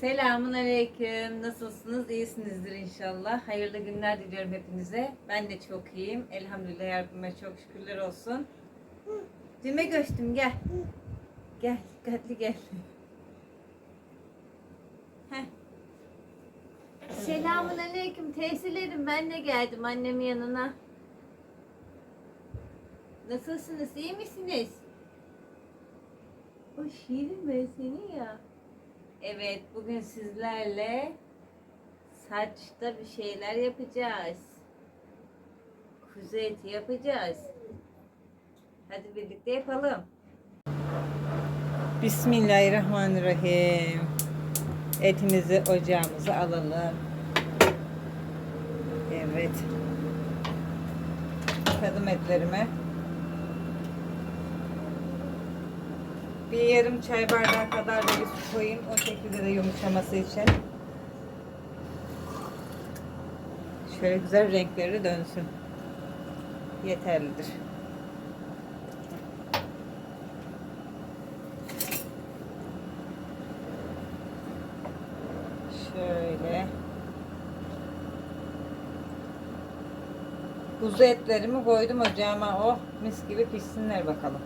Selamun Aleyküm. Nasılsınız? İyisinizdir inşallah. Hayırlı günler diliyorum hepinize. Ben de çok iyiyim. Elhamdülillah Rabbime çok şükürler olsun. Düğme göçtüm gel. Gel dikkatli gel. Heh. Selamun Aleyküm teyzelerim. Ben de geldim annemin yanına. Nasılsınız? İyi misiniz? O şiirin ben seni ya. Evet, bugün sizlerle saçta bir şeyler yapacağız. Kuzu eti yapacağız. Hadi birlikte yapalım. Bismillahirrahmanirrahim. Etimizi ocağımıza alalım. Evet. Tadım etlerime. Bir yarım çay bardağı kadar da su koyayım. O şekilde de yumuşaması için. Şöyle güzel renkleri dönsün. Yeterlidir. Şöyle. Kuzu etlerimi koydum ocağıma. Oh mis gibi pişsinler bakalım.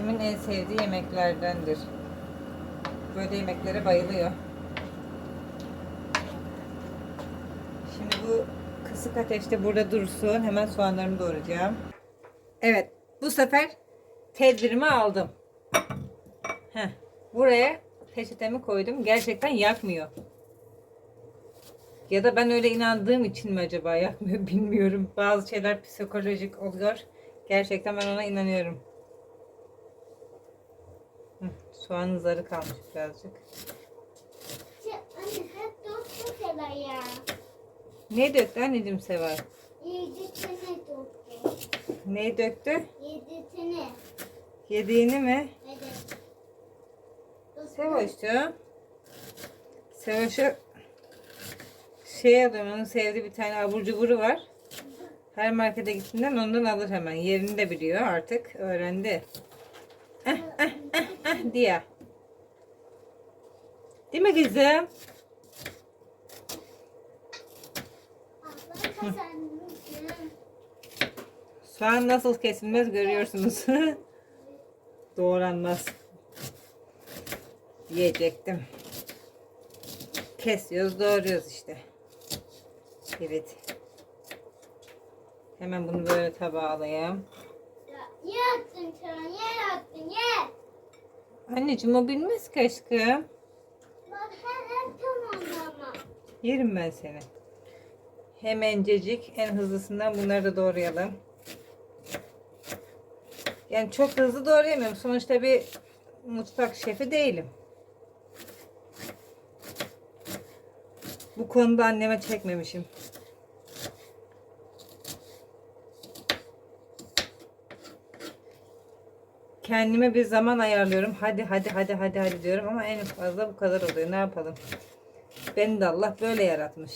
Eşimin en sevdiği yemeklerdendir. Böyle yemeklere bayılıyor. Şimdi bu kısık ateşte burada dursun. Hemen soğanlarımı doğrayacağım. Evet. Bu sefer tedbirimi aldım. Heh, buraya peçetemi koydum. Gerçekten yakmıyor. Ya da ben öyle inandığım için mi acaba yakmıyor bilmiyorum. Bazı şeyler psikolojik oluyor. Gerçekten ben ona inanıyorum. Soğanın zarı kalmış birazcık. Şey, Anne hep dostluk eder ya. Ne döktü anneciğim Seval? Yedi tane dostluk. Ne döktü? Yedi tane. Yediğini mi? Evet. Sevoş'cu. Sevoş'u şey alıyorum onun sevdiği bir tane abur cuburu var. Her markete gittiğinden ondan alır hemen. Yerini de biliyor artık. Öğrendi. Diye. Değil mi kızım? Soğan nasıl kesilmez görüyorsunuz. Doğranmaz. Yiyecektim. Kesiyoruz, doğruyoruz işte. Evet. Hemen bunu böyle tabağa alayım. Ye attın sen, ye attın, ye. Anneciğim o bilmez ki aşkım. Bak her hep tamam ama. Yerim ben seni. Hemencecik en hızlısından bunları da doğrayalım. Yani çok hızlı doğrayamıyorum. Sonuçta bir mutfak şefi değilim. Bu konuda anneme çekmemişim. Kendime bir zaman ayarlıyorum. Hadi hadi hadi hadi hadi diyorum ama en fazla bu kadar oluyor. Ne yapalım? Beni de Allah böyle yaratmış.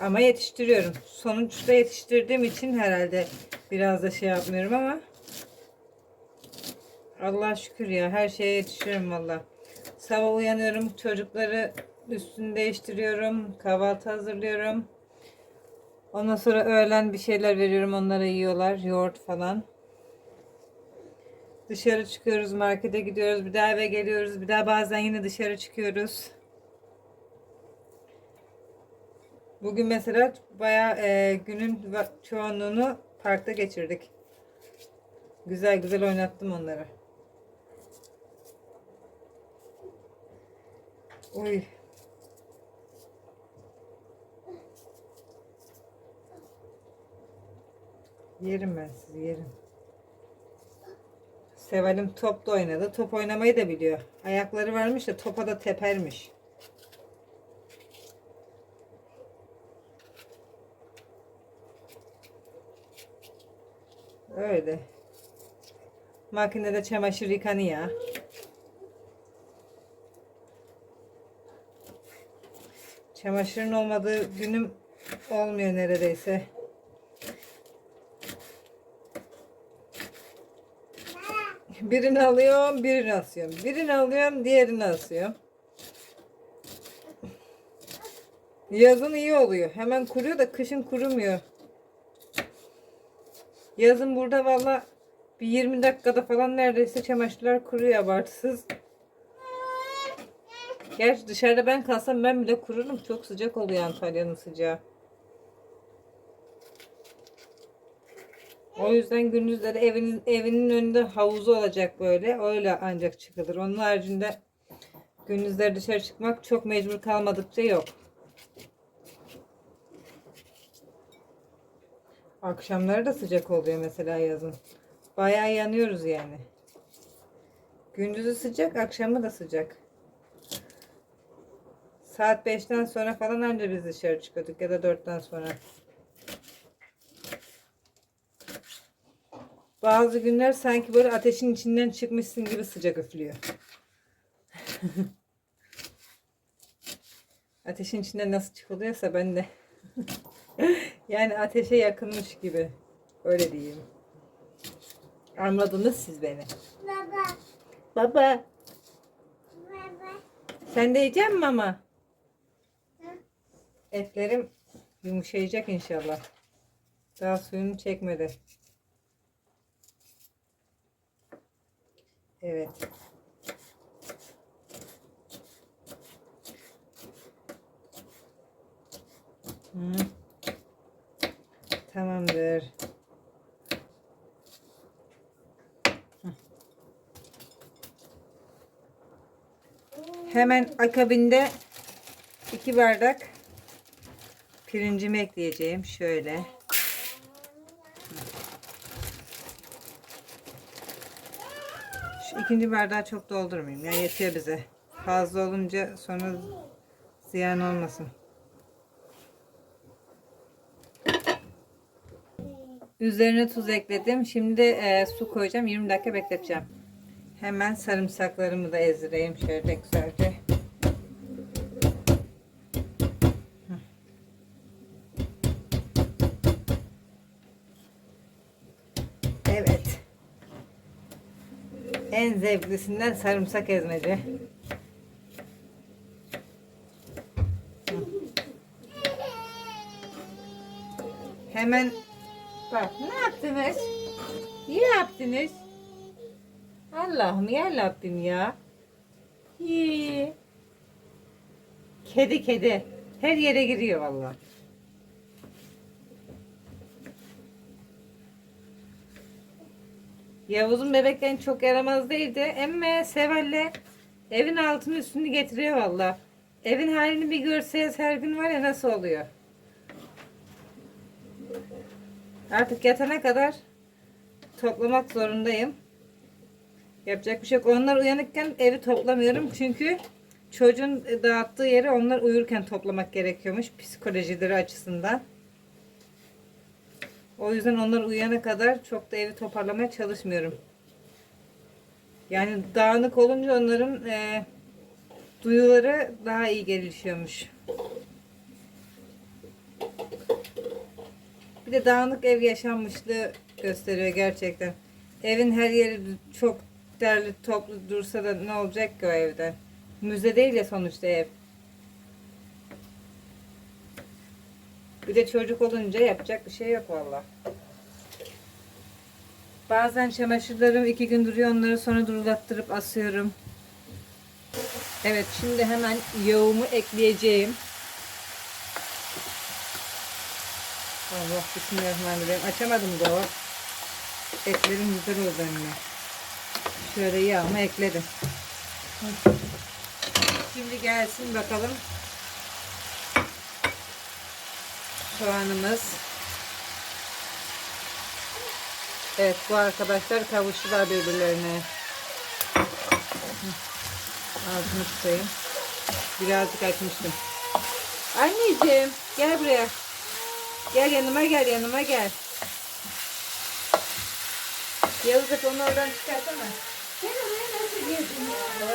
Ama yetiştiriyorum. Sonuçta yetiştirdiğim için herhalde biraz da şey yapmıyorum ama Allah şükür ya her şeye yetişiyorum valla. Sabah uyanıyorum çocukları üstünü değiştiriyorum. Kahvaltı hazırlıyorum. Ondan sonra öğlen bir şeyler veriyorum onlara yiyorlar. Yoğurt falan. Dışarı çıkıyoruz, markete gidiyoruz, bir daha eve geliyoruz, bir daha bazen yine dışarı çıkıyoruz. Bugün mesela bayağı e, günün çoğunluğunu parkta geçirdik. Güzel güzel oynattım onları. Oy. Yerim ben sizi yerim. Seval'im top da oynadı. Top oynamayı da biliyor. Ayakları varmış da topa da tepermiş. Öyle. Makinede çamaşır yıkanıyor. Çamaşırın olmadığı günüm olmuyor neredeyse. Birini alıyorum, birini asıyorum. Birini alıyorum, diğerini asıyorum. Yazın iyi oluyor. Hemen kuruyor da kışın kurumuyor. Yazın burada valla bir 20 dakikada falan neredeyse çamaşırlar kuruyor abartısız. Gerçi dışarıda ben kalsam ben bile kururum. Çok sıcak oluyor Antalya'nın sıcağı. O yüzden gündüzleri evinin evinin önünde havuzu olacak böyle. Öyle ancak çıkılır. Onun haricinde gündüzleri dışarı çıkmak çok mecbur kalmadıkça yok. Akşamları da sıcak oluyor mesela yazın. Bayağı yanıyoruz yani. Gündüzü sıcak, akşamı da sıcak. Saat 5'ten sonra falan anca biz dışarı çıkıyorduk ya da 4'ten sonra. Bazı günler sanki böyle ateşin içinden çıkmışsın gibi sıcak üflüyor. ateşin içinden nasıl çıkılıyorsa ben de. yani ateşe yakınmış gibi. Öyle diyeyim. Anladınız siz beni. Baba. Baba Baba. sen de yiyecek misin mama? Hı. Etlerim yumuşayacak inşallah. Daha suyunu çekmedi. Evet. Hı. Tamamdır. Hemen akabinde iki bardak pirincimi ekleyeceğim. Şöyle. İkinci bardağı çok doldurmayayım. Ya yetiyor bize. Fazla olunca sonra ziyan olmasın. Üzerine tuz ekledim. Şimdi e, su koyacağım. 20 dakika bekleteceğim. Hemen sarımsaklarımı da ezdireyim şöyle güzelce. Evet. En zevklisinden sarımsak ezmeci. Hemen bak ne yaptınız? Ne yaptınız? Allah'ım ya Rabbim ya. İyi. Kedi kedi. Her yere giriyor vallahi. Yavuz'un bebekken çok yaramaz değildi. Emme Seval'le evin altını üstünü getiriyor valla. Evin halini bir görseniz her gün var ya nasıl oluyor. Artık yatana kadar toplamak zorundayım. Yapacak bir şey yok. Onlar uyanıkken evi toplamıyorum. Çünkü çocuğun dağıttığı yeri onlar uyurken toplamak gerekiyormuş. Psikolojileri açısından. O yüzden onlar uyana kadar çok da evi toparlamaya çalışmıyorum. Yani dağınık olunca onların e, duyuları daha iyi gelişiyormuş. Bir de dağınık ev yaşanmışlığı gösteriyor gerçekten. Evin her yeri çok derli toplu dursa da ne olacak ki o evden? Müze değil ya sonuçta ev. De çocuk olunca yapacak bir şey yok valla. Bazen çamaşırlarım iki gün duruyor onları sonra durulattırıp asıyorum. Evet şimdi hemen yağımı ekleyeceğim. Allah bismillahirrahmanirrahim. Açamadım da o. Etlerim güzel oldu anne. Şöyle yağımı ekledim. Şimdi gelsin bakalım. Soğanımız. Evet bu arkadaşlar kavuştular birbirlerine. Hı. Ağzını tutayım. Birazcık açmıştım. Anneciğim gel buraya. Gel yanıma gel yanıma gel. Yavuz Efe onu oradan çıkartsana. Sen oraya nasıl girdin ya?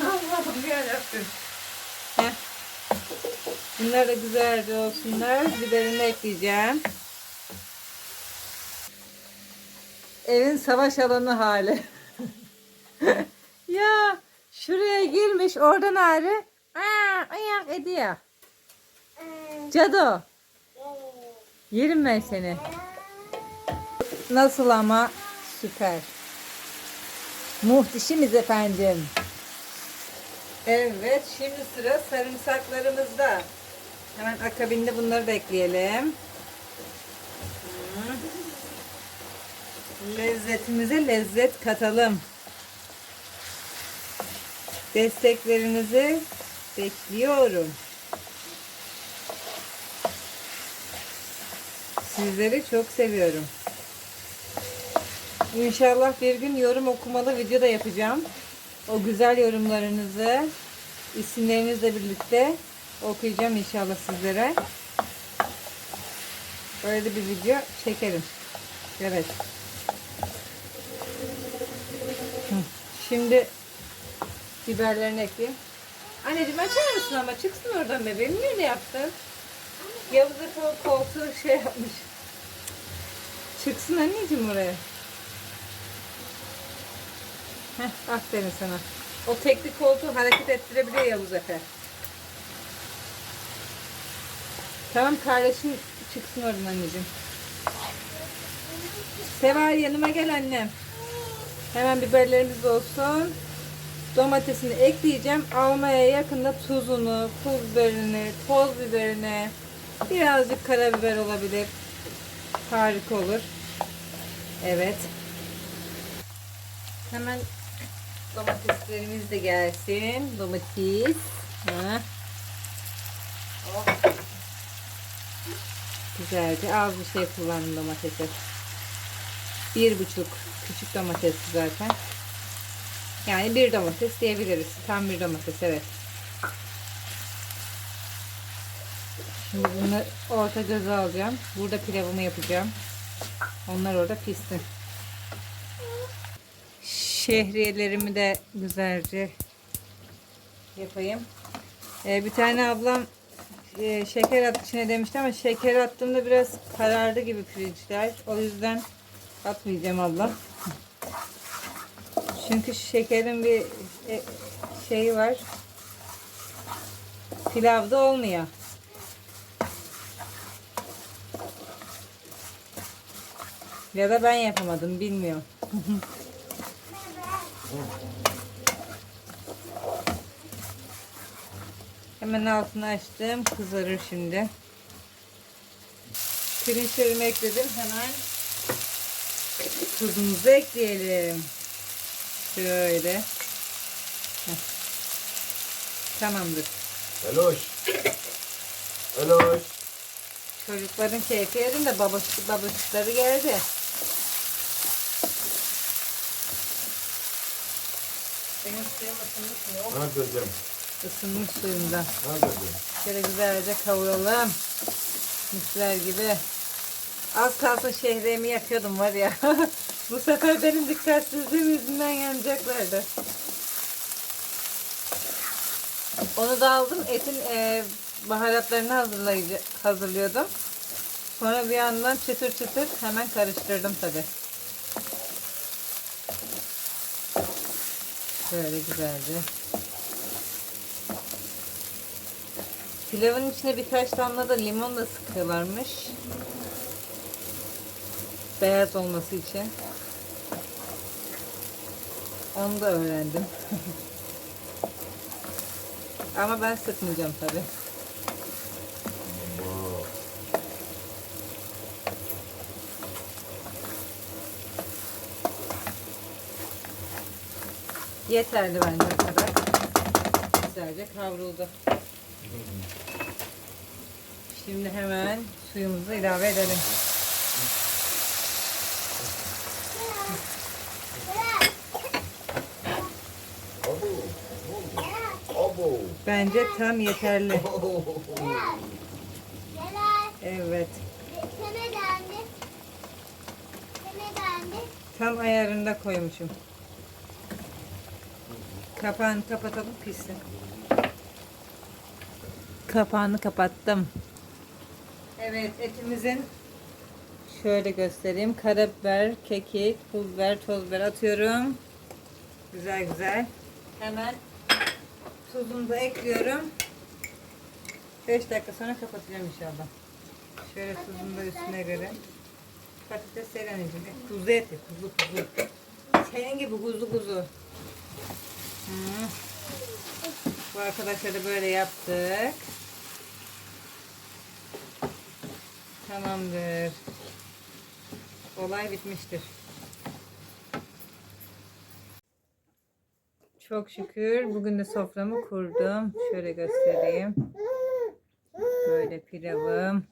Allah'ım yarabbim. Bunlar da güzelce olsunlar. Biberini ekleyeceğim. Evin savaş alanı hali. ya şuraya girmiş oradan ağrı. Aa, ayak ediyor. Cado. Yerim ben seni. Nasıl ama? Süper. Muhteşemiz efendim. Evet, şimdi sıra sarımsaklarımızda. Hemen akabinde bunları da ekleyelim. Lezzetimize lezzet katalım. Desteklerinizi bekliyorum. Sizleri çok seviyorum. İnşallah bir gün yorum okumalı video da yapacağım. O güzel yorumlarınızı isimlerinizle birlikte okuyacağım inşallah sizlere. Böyle de bir video çekerim. Evet. Şimdi biberlerini ekleyeyim. Anneciğim açar mısın ama çıksın oradan bebeğim. Niye ne yaptın? Yavuz kol- koltuğu şey yapmış. Çıksın anneciğim oraya. Heh, aferin sana. O tekli koltuğu hareket ettirebiliyor Yavuz Efe. Tamam kardeşim çıksın oradan anneciğim. Seval yanıma gel annem. Hemen biberlerimiz olsun. Domatesini ekleyeceğim. Almaya yakında tuzunu, pul biberini, toz biberini, birazcık karabiber olabilir. Harika olur. Evet. Hemen domateslerimiz de gelsin. Domates. Ha. Güzelce az bir şey kullandım domatesi. Bir buçuk küçük domates zaten. Yani bir domates diyebiliriz. Tam bir domates evet. Şimdi bunu orta göze alacağım. Burada pilavımı yapacağım. Onlar orada pişsin. Şehriyelerimi de güzelce yapayım. Ee, bir tane ablam e, şeker at içine demişti ama şeker attığımda biraz karardı gibi pirinçler. O yüzden atmayacağım abla. Çünkü şekerin bir e, şeyi var. Pilavda olmuyor. Ya da ben yapamadım bilmiyorum. Hemen altını açtım. Kızarır şimdi. Pirinçlerimi ekledim. Hemen tuzumuzu ekleyelim. Şöyle. Heh. Tamamdır. Eloş. Eloş. Çocukların keyfi yerinde babası, babacıkları geldi. Benim suyum ısınmış mı? Yok. Ne dedim? Ne dedim? Şöyle güzelce kavuralım. Misler gibi. Az kalsın şehriyemi yakıyordum var ya. Bu sefer benim dikkatsizliğim yüzünden yanacaklardı. Onu da aldım. Etin e, baharatlarını hazırlayıcı, hazırlıyordum. Sonra bir yandan çıtır çıtır hemen karıştırdım tabi. Böyle güzelce. Pilavın içine birkaç damla da limon da sıkıyorlarmış. Beyaz olması için. Onu da öğrendim. Ama ben sıkmayacağım tabi. Yeterli bence bu kadar. Güzelce kavruldu. Şimdi hemen suyumuzu ilave edelim. Bence tam yeterli. Evet. Tam ayarında koymuşum. Kapağını kapatalım pişsin. Kapağını kapattım. Evet etimizin şöyle göstereyim. Karabiber, kekik, pul biber, toz biber atıyorum. Güzel güzel. Hemen tuzunu da ekliyorum. 5 dakika sonra kapatacağım inşallah. Şöyle tuzunu da üstüne göre. Patates sereneciğim. Kuzu eti, kuzu kuzu. Senin gibi kuzu kuzu. Hı. Bu arkadaşlar da böyle yaptık. Tamamdır. Olay bitmiştir. Çok şükür bugün de soframı kurdum. Şöyle göstereyim. Böyle pilavım.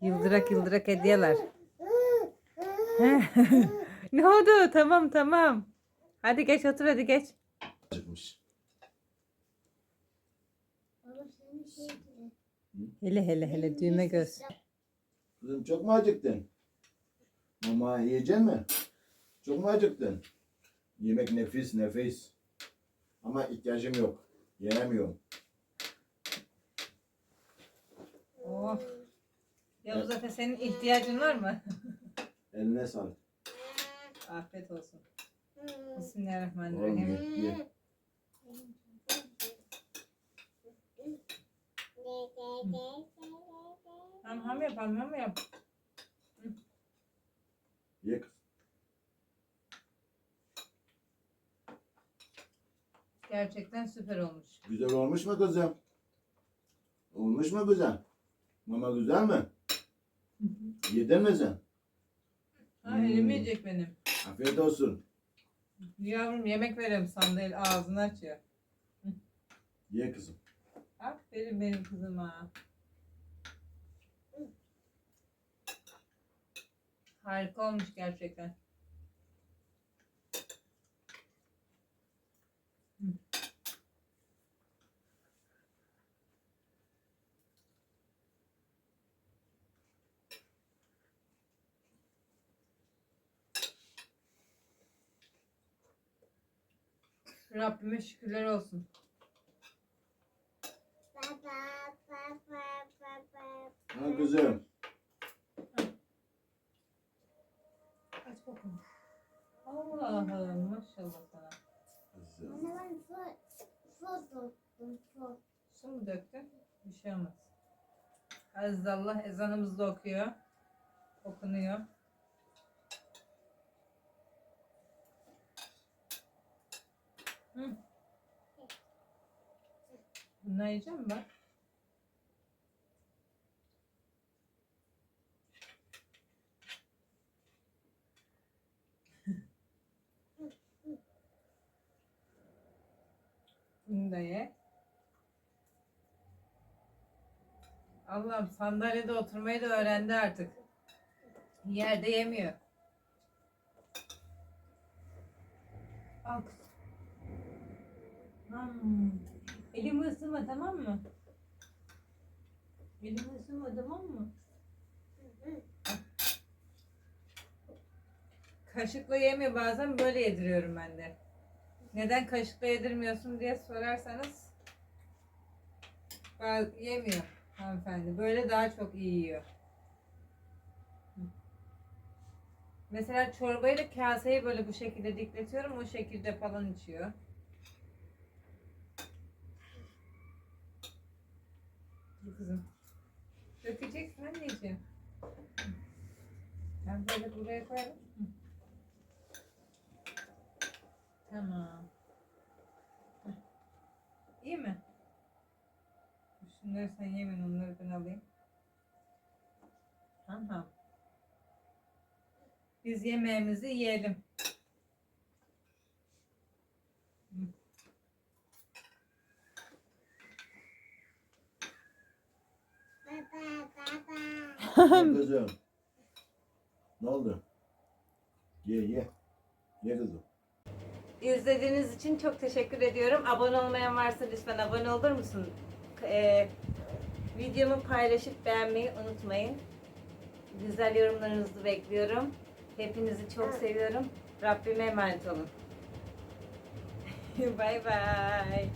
Yıldırak yıldırak hediyeler. ne oldu? Tamam tamam. Hadi geç otur hadi geç. Gibi. Hele hele hele düğme göz. Kızım çok mu acıktın? Mama yiyecek mi? Çok mu acıktın? Yemek nefis nefis. Ama ihtiyacım yok. Yenemiyorum. Oh. Ya bu zaten senin ihtiyacın var mı? Eline sağlık. Afiyet olsun. Oğlum Bismillahirrahmanirrahim. ye, ye. Ham ham yap ham ham yap. Ye kız. Gerçekten süper olmuş. Güzel olmuş mu kızım? Olmuş mu güzel? Mama güzel mi? Yedin mi sen? Ha Hmm. elim yiyecek benim. Afiyet olsun. Yavrum yemek veriyorum sandalye ağzını açıyor. Ye kızım. Aferin benim kızıma. Harika olmuş gerçekten. Rabbime şükürler olsun. Ha kızım. Aç bakalım. Allah'ım maşallah sana. Anne ben fır, fır doktum, fır. Su mu döktün? Bir şey olmaz. Aziz Allah ezanımız da okuyor. Okunuyor. Hı. Bundan yiyecek misin bak? Bunu. Allah'ım sandalyede oturmayı da öğrendi artık. Yerde yemiyor. Al kızım. Hmm. Elimi ısırma tamam mı? Elimi ısırma tamam mı? Kaşıkla yemiyor bazen böyle yediriyorum ben de. Neden kaşıkla yedirmiyorsun diye sorarsanız yemiyor hanımefendi. Böyle daha çok iyi yiyor. Mesela çorbayı da kaseyi böyle bu şekilde dikletiyorum. O şekilde falan içiyor. Kızım. Dökeceksin anneciğim. Ben böyle buraya koyarım. Hı. Tamam. Heh. İyi mi? Şunları sen yemin onları ben alayım. Tamam. Biz yemeğimizi yiyelim. Hı. Baba, baba. Ye kızım. Ne oldu? Ye ye. Ye kızım. İzlediğiniz için çok teşekkür ediyorum. Abone olmayan varsa lütfen abone olur musun? Ee, videomu paylaşıp beğenmeyi unutmayın. Güzel yorumlarınızı bekliyorum. Hepinizi çok seviyorum. Rabbime emanet olun. bay bay.